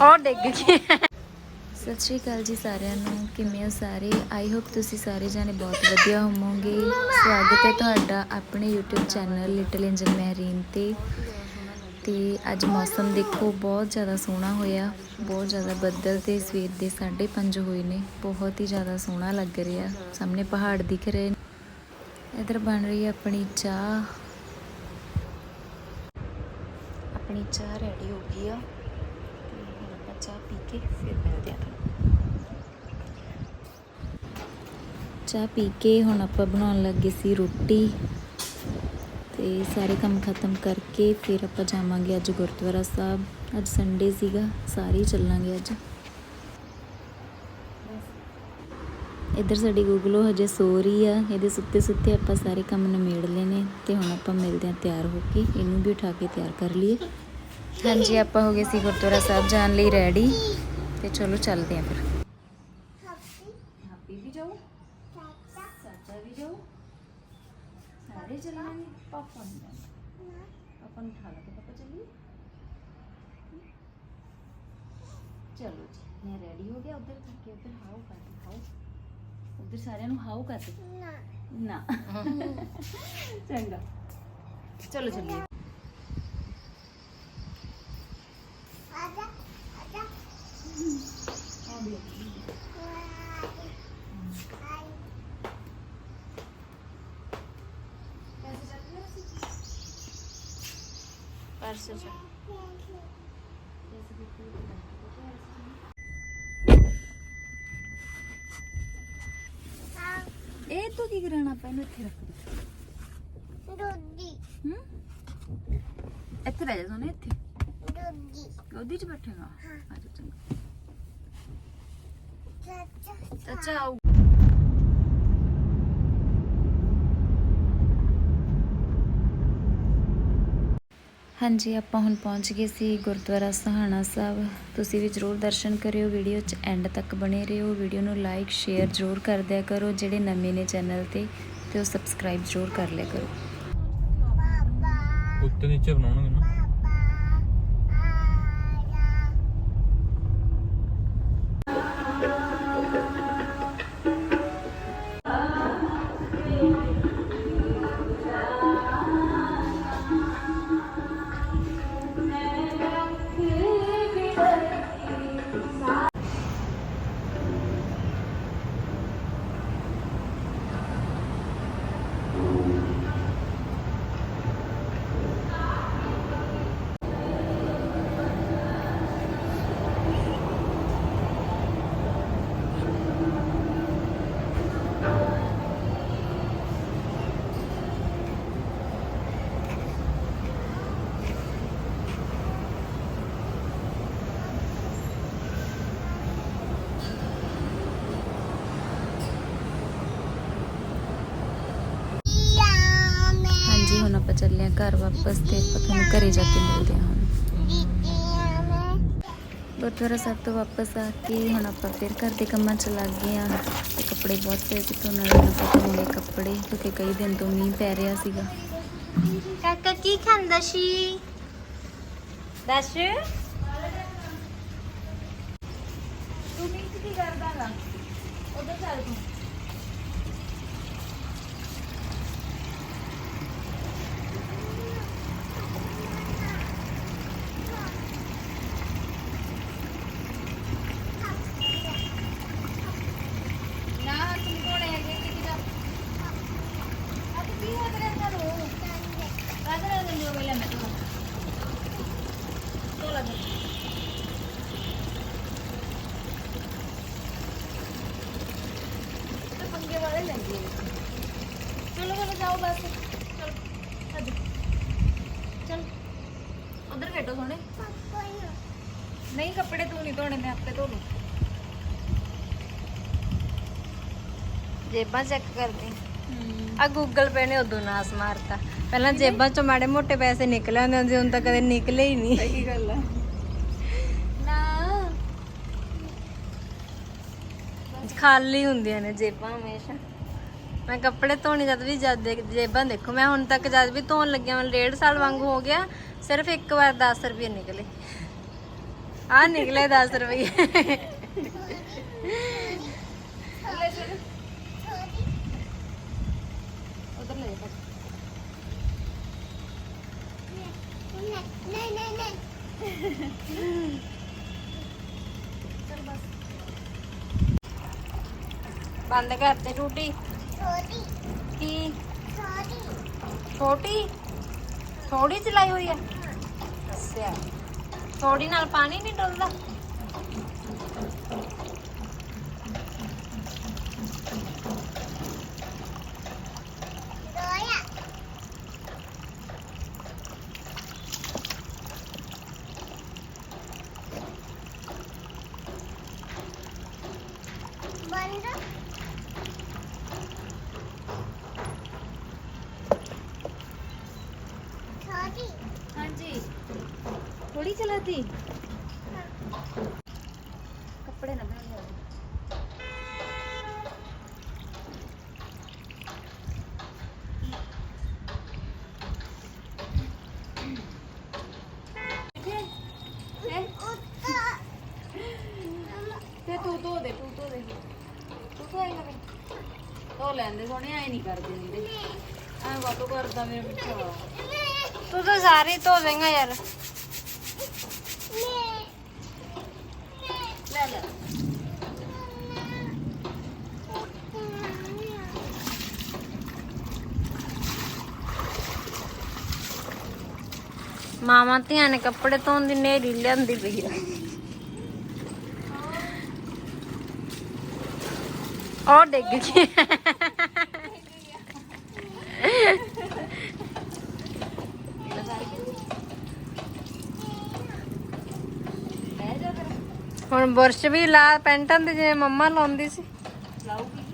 ਉਹ ਡਿੱਗ ਗਈ। ਸਤਿ ਸ਼੍ਰੀ ਅਕਾਲ ਜੀ ਸਾਰਿਆਂ ਨੂੰ, ਕਿਵੇਂ ਹੋ ਸਾਰੇ? ਆਈ ਹੋਪ ਤੁਸੀਂ ਸਾਰੇ ਜਾਣੇ ਬਹੁਤ ਵਧੀਆ ਹੋਵੋਗੇ। ਸਵਾਗਤ ਹੈ ਤੁਹਾਡਾ ਆਪਣੇ YouTube channel little angel Mehreen ਤੇ। ਤੇ ਅੱਜ ਮੌਸਮ ਦੇਖੋ, ਬਹੁਤ ਜ਼ਿਆਦਾ ਸੋਹਣਾ ਹੋਇਆ। ਬਹੁਤ ਜ਼ਿਆਦਾ ਬੱਦਲ ਤੇ ਸਵੇਰ ਦੇ 5:30 ਹੋਏ ਨੇ। ਬਹੁਤ ਹੀ ਜ਼ਿਆਦਾ ਸੋਹਣਾ ਲੱਗ ਰਿਹਾ। ਸਾਹਮਣੇ ਪਹਾੜ ਦਿਖ ਰਹੇ ਨੇ। ਇਧਰ ਬਣ ਰਹੀ ਹੈ ਆਪਣੀ ਚਾਹ। ਆਪਣੀ ਚਾਹ ਰੈਡੀ ਹੋ ਗਈ ਆ। ਹੁਣ ਚਾਹ ਪੀ ਕੇ ਫਿਰ ਮਿਲਦੇ ਆ ਤੁਹਾਨੂੰ। ਚਾਹ ਪੀ ਕੇ ਹੁਣ ਆਪਾਂ ਬਣਾਉਣ ਲੱਗੇ ਸੀ ਰੋਟੀ ਤੇ ਸਾਰੇ ਕੰਮ ਖਤਮ ਕਰਕੇ ਫਿਰ ਆਪਾਂ ਜਾਵਾਂਗੇ ਅੱਜ ਗੁਰਦੁਆਰਾ ਸਾਹਿਬ। ਅੱਜ ਸੰਡੇ ਸੀਗਾ, ਸਾਰੇ ਚੱਲਾਂਗੇ ਅੱਜ। ਇੱਧਰ ਸਾਡੀ ਗੂਗਲੋ ਹਜੇ ਸੋ ਰਹੀ ਆ, ਇਹਦੇ ਸੁੱਤੇ ਸੁੱਤੇ ਆਪਾਂ ਸਾਰੇ ਕੰਮ ਨਿਮੇੜ ਲਏ ਨੇ ਤੇ ਹੁਣ ਆਪਾਂ ਮਿਲਦੇ ਆ ਤਿਆਰ ਹੋ ਕੇ, ਇਹਨੂੰ ਵੀ ਉਠਾ ਕੇ ਤਿਆਰ ਕਰ ਲਈਏ। ਹਾਂਜੀ ਆਪਾਂ ਹੋ ਗਏ ਸੀ ਗੁਰਦੁਆਰਾ ਸਾਹਿਬ ਜਾਣ ਲਈ ਰੈਡੀ ਤੇ ਚਲੋ ਚੱਲਦੇ ਆ ਫਿਰ। ਹਾਪੀ ਵੀ ਜਾਓ ਚਾਚਾ ਵੀ ਜਾਓ ਸਾਰੇ ਚੱਲਾਂਗੇ ਪਾਪਾ ਨਹੀਂ ਜਾਣਾ ਪਾਪਾ ਨੂੰ ਉਠਾ ਲਾ ਕੇ ਪਾਪਾ ਚੱਲੀਏ ਚਲੋ ਜੀ ਮੈਂ ਰੈਡੀ ਹੋ ਗਿਆ। ਉਧਰ ਕਰਕੇ ਉਧਰ ਹਾਉ ਕਰਦੇ ਹਾਉ ਉਧਰ ਸਾਰਿਆਂ ਨੂੰ ਹਾਉ ਕਰਦੇ ਨਾ। ਚੰਗਾ। ਚਲੋ ਚੱਲੀਏ। ਪਰਸ ਚ ਇਹ ਤੂੰ ਕੀ ਕਰਾਣਾ ਆਪਾਂ ਇਹਨੂੰ ਇੱਥੇ ਰੱਖ ਦੇ ਦੋਦੀ ਹੂੰ ਇੱਥੇ ਬਹਿ ਜਾ ਸੋਨੇ ਇੱਥੇ ਦੋਦੀ ਗੋਦੀ 'ਚ ਬੈਠੇਗਾ ਆ ਜਾ ਚੰਗਾ ਚਾਚਾ ਚਾਚਾ ਹਾਂਜੀ, ਆਪਾਂ ਹੁਣ ਪਹੁੰਚ ਗਏ ਸੀ ਗੁਰਦੁਆਰਾ ਸਹਾਣਾ ਸਾਹਿਬ। ਤੁਸੀਂ ਵੀ ਜਰੂਰ ਦਰਸ਼ਨ ਕਰਿਓ, ਵੀਡੀਓ 'ਚ ਐਂਡ ਤੱਕ ਬਣੇ ਰਹੋ। ਵੀਡੀਓ ਨੂੰ ਲਾਈਕ ਸ਼ੇਅਰ ਜਰੂਰ ਕਰ ਦਿਆ ਕਰੋ। ਜਿਹੜੇ ਨਵੇਂ ਨੇ ਚੈਨਲ ਤੇ ਤੇ ਉਹ ਸਬਸਕ੍ਰਾਈਬ ਜਰੂਰ ਕਰ ਲਿਆ ਕਰੋ। ਉੱਤੇ ਨੀਚੇ ਬਣਾਉਣਗੇ ਨਾ। ਚੱਲੇ ਆ ਘਰ ਵਾਪਸ ਤੇ ਆਪਾਂ ਤੁਹਾਨੂੰ ਘਰੇ ਜਾ ਕੇ ਮਿਲਦੇ ਹਾਂ ਗੁਰਦੁਆਰਾ ਸਾਹਿਬ ਤੋਂ ਵਾਪਸ ਆ ਕੇ ਹੁਣ ਆਪਾਂ ਫਿਰ ਘਰ ਦੇ ਕੰਮਾਂ 'ਚ ਲੱਗ ਗਏ ਆ ਤੇ ਕੱਪੜੇ ਬਹੁਤ ਪਏ ਸੀ ਧੋਣ ਵਾਲੇ ਨਾ ਆਪਾਂ ਧੋਣੇ ਕੱਪੜੇ ਕਿਉਂਕਿ ਕਈ ਦਿਨ ਤੋਂ ਮੀਂਹ ਪੈ ਰਿਹਾ ਸੀਗਾ। ਕਾਕਾ ਕੀ ਖਾਂਦਾ ਸੀ? ਦੱਸ। ਤੂੰ ਕੀ ਕਰਦਾਗਾ ਉਧਰ ਚੱਲ ਤੂੰ ਨਾ ਤੂੰ ਕੋਲੇ ਹੈਗੇ ਕਿ ਦਾ ਅੱਜ ਕੀ ਹੋ ਰਿਹਾ ਤੁਹਾਨੂੰ ਕਾਦਰ ਦੇ ਜੋ ਵੇਲੇ ਮੈਂ ਤੂੰ ਤੋਲਾ ਤੇ ਪੰਗੇ ਵਾਲੇ ਲੈਂਦੇ ਚਲੋ ਚਲੋ ਜਾਓ ਬਸ ਚਲ ਅੱਜ ਚਲ ਉਧਰ ਖੇਡੋ ਸੋਹਣੇ ਨਹੀਂ ਕੱਪੜੇ ਤੂੰ ਨਹੀਂ ਧੋਣੇ ਮੈਂ ਆਪੇ ਧੋ ਲੂੰ ਜੇਬਾਂ ਚੈੱਕ ਕਰਦੇ ਆ ਗੂਗਲ ਪੇ ਨੇ ਉਦੋਂ ਨਾਸ ਮਾਰਤਾ ਪਹਿਲਾਂ ਜੇਬਾਂ ਚੋਂ ਮਾੜੇ ਮੋਟੇ ਪੈਸੇ ਨਿਕਲ ਆਉਂਦੇ ਹੁੰਦੇ ਹੁਣ ਤਾਂ ਕਦੇ ਨਿਕਲੇ ਹੀ ਨਹੀਂ। ਸਹੀ ਗੱਲ ਆ। ਨਾ। ਖਾਲੀ ਹੁੰਦੀਆਂ ਨੇ ਜੇਬਾਂ ਹਮੇਸ਼ਾ। ਮੈਂ ਕੱਪੜੇ ਧੋਣੇ ਜਦ ਵੀ ਜਦ ਜੇਬਾਂ ਦੇਖੋ ਮੈਂ ਹੁਣ ਤੱਕ ਜਦ ਵੀ ਧੋਣ ਲੱਗਿਆ ਮੈਂ ਡੇਢ ਸਾਲ ਵਾਂਗੂ ਹੋ ਗਿਆ ਸਿਰਫ ਇੱਕ ਵਾਰ 10 ਰੁਪਏ ਨਿਕਲੇ। ਆ ਨਿਕਲੇ 10 ਰੁਪਏ ਉਧਰ ਲੈ ਜਾ ਨਹੀਂ ਨਹੀਂ ਨਹੀਂ ਬੰਦ ਕਰ ਦੇ ਟੂਟੀ ਛੋਟੀ। ਕੀ? ਛੋਟੀ। ਛੋਟੀ? ਥੋੜੀ ਚਲਾਈ ਹੋਈ ਹੈ। ਅੱਛਾ। ਥੋੜੀ ਨਾਲ ਪਾਣੀ ਨਹੀਂ ਡੁੱਲਦਾ ਦੋਇਆ ਬੰਦ ਛੋਟੀ ਹਾਂਜੀ ਚਲਾਤੀ ਕੱਪੜੇ ਨਾ ਬਣਾ ਲਿਆ ਤੇ ਤੂੰ ਧੋ ਦੇ ਤੂੰ ਧੋ ਦੇ। ਤੂੰ ਧੋ ਲੈਂਦੇ ਸੋਹਣੇ ਆਏ ਨਹੀਂ ਕਰਦੇ ਹੁੰਦੇ। ਐਂ ਵਾਟੋ ਕਰਦਾ ਮੇਰੇ ਪਿੱਛੇ ਤੂੰ ਤਾਂ ਸਾਰੇ ਧੋ ਦੇਂਗਾ ਯਾਰ ਲੈ ਲੈ ਮਾਮਾ ਧੀਆਂ ਨੇ ਕੱਪੜੇ ਧੋਣ ਦੀ ਨੇਰੀ ਲਿਆਂਦੀ ਪਈ ਆ। ਉਹ ਡਿੱਗ ਗਈ ਲੈ ਜਾ ਫਿਰ ਹੁਣ ਬੁਰਸ਼ ਵੀ ਲਾ ਪੈਂਟਾਂ ਤੇ ਜਿਵੇਂ ਮੰਮਾ ਲਾਉਂਦੀ ਸੀ। ਲਾਊਗੀ।